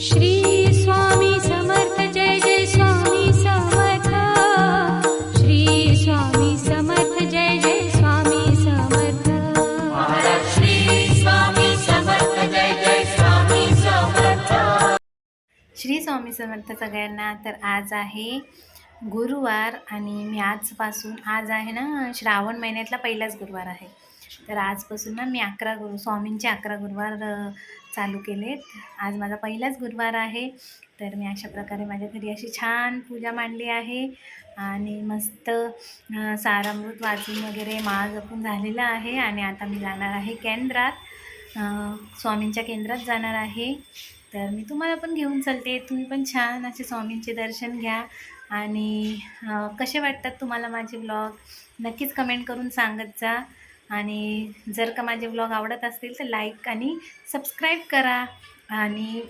श्री स्वामी समर्थ जय जय स्वामी समर्थ. श्री स्वामी समर्थ जय जय स्वामी समर्थ. श्री स्वामी समर्थ जय जय स्वामी समर्थ. श्री स्वामी समर्थ सगळ्यांना तर आज आहे गुरुवार आणि मी आजपासून आज आहे ना श्रावण महिन्यातला पहिलाच गुरुवार आहे. तर आजपासून ना मी अकरा गुरु स्वामींचे अकरा गुरुवार चालू केलेत. आज माझा पहिलाच गुरुवार आहे. तर मी अशा प्रकारे माझ्या घरी अशी छान पूजा मांडली आहे. आणि मस्त सारामृत वाचून वगैरे माळ जपून झालेलं आहे. आणि आता मी जाणार आहे केंद्रात. स्वामींच्या केंद्रात जाणार आहे. तर मी तुम्हाला पण घेऊन चालते. तुम्ही पण छान असे स्वामींचे दर्शन घ्या. आणि कसे वाटतात तुम्हाला माझे ब्लॉग? नक्कीच कमेंट करून सांगत जा. आणि जर का माझे ब्लॉग आवडत असतील तर लाईक आणि सबस्क्राईब करा. आणि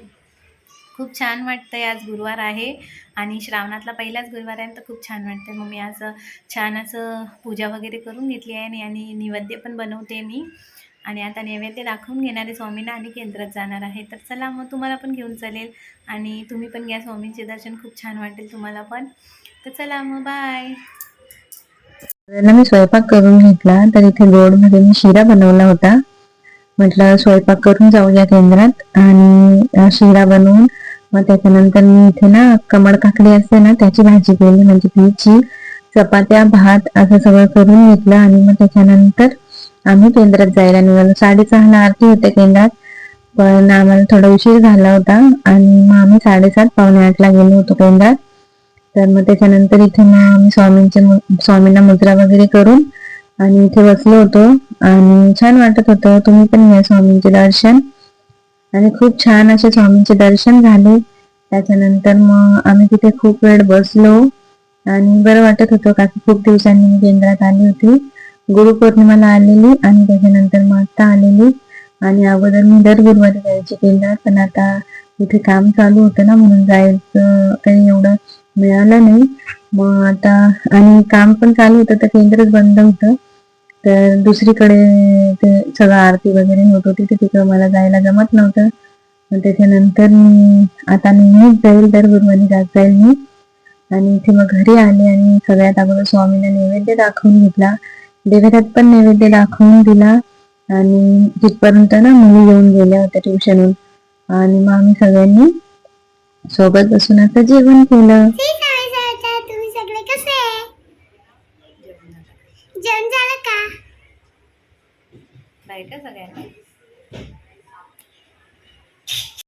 खूप छान वाटतं आहे आज गुरुवार आहे आणि श्रावणातला पहिलाच गुरुवार आहे तर खूप छान वाटतं आहे मग मी असं छान असं पूजा वगैरे करून घेतली आहे आणि आणि नैवेद्य पण बनवते मी. आणि आता नैवेद्य दाखवून घेणारे स्वामींना आणि केंद्रात जाणार आहे. तर चला मग तुम्हाला पण घेऊन चालेल. आणि तुम्ही पण घ्या स्वामींचे दर्शन. खूप छान वाटेल तुम्हाला पण. तर चला मग बाय मी स्वयंपाक करून घेतला तर इथे गोडमध्ये मी शिरा बनवला होता. म्हटलं स्वयंपाक करून जाऊया केंद्रात आणि शिरा बनवून मग त्याच्यानंतर मी इथे ना कमळ काकडी असते ना त्याची भाजी केली म्हणजे तिची. चपात्या भात असं सगळं करून घेतलं आणि मग त्याच्यानंतर आम्ही केंद्रात जायला निघालो. साडेसहाला आरती होते केंद्रात पण आम्हाला थोडा उशीर झाला होता आणि मग आम्ही साडेसात पावणे आठला गेलो होतो केंद्रात. तर मग त्याच्यानंतर इथे मग स्वामींचे स्वामींना मुद्रा वगैरे करून आणि इथे बसलो होतो. आणि छान वाटत होतं. तुम्ही पण घ्या स्वामींचे दर्शन. आणि खूप छान असे स्वामींचे दर्शन झाले. त्याच्यानंतर मग आम्ही तिथे खूप वेळ बसलो. आणि बरं वाटत होतं का खूप दिवसांनी मी केंद्रात आली होती. गुरुपौर्णिमाला आलेली आणि त्याच्यानंतर मग आता आलेली. आणि अगोदर मी दर गुरुवारी जायची केंद्रात. पण आता इथे काम चालू होतं ना म्हणून जायचं काही एवढं मिळालं नाही. मग आता आणि काम पण चालू होतं तर केंद्रच बंद होतं. तर दुसरीकडे ते सगळं आरती वगैरे होत होती तर तिकडं मला जायला जमत नव्हतं. त्याच्यानंतर मी आता नेहमीच जाईल दर गुरुवारी जात जाईल मी. आणि इथे मग घरी आले आणि सगळ्यात अगोदर स्वामींना नैवेद्य दाखवून घेतला. देवरात पण नैवेद्य दाखवून दिला. आणि तिथपर्यंत ना मुली येऊन गेल्या होत्या ट्युशनहून. आणि मग आम्ही सगळ्यांनी सोबत बसून आता जेवण केलं. तुम्ही सगळे कसे? जेवण झालं का सगळ्यांना?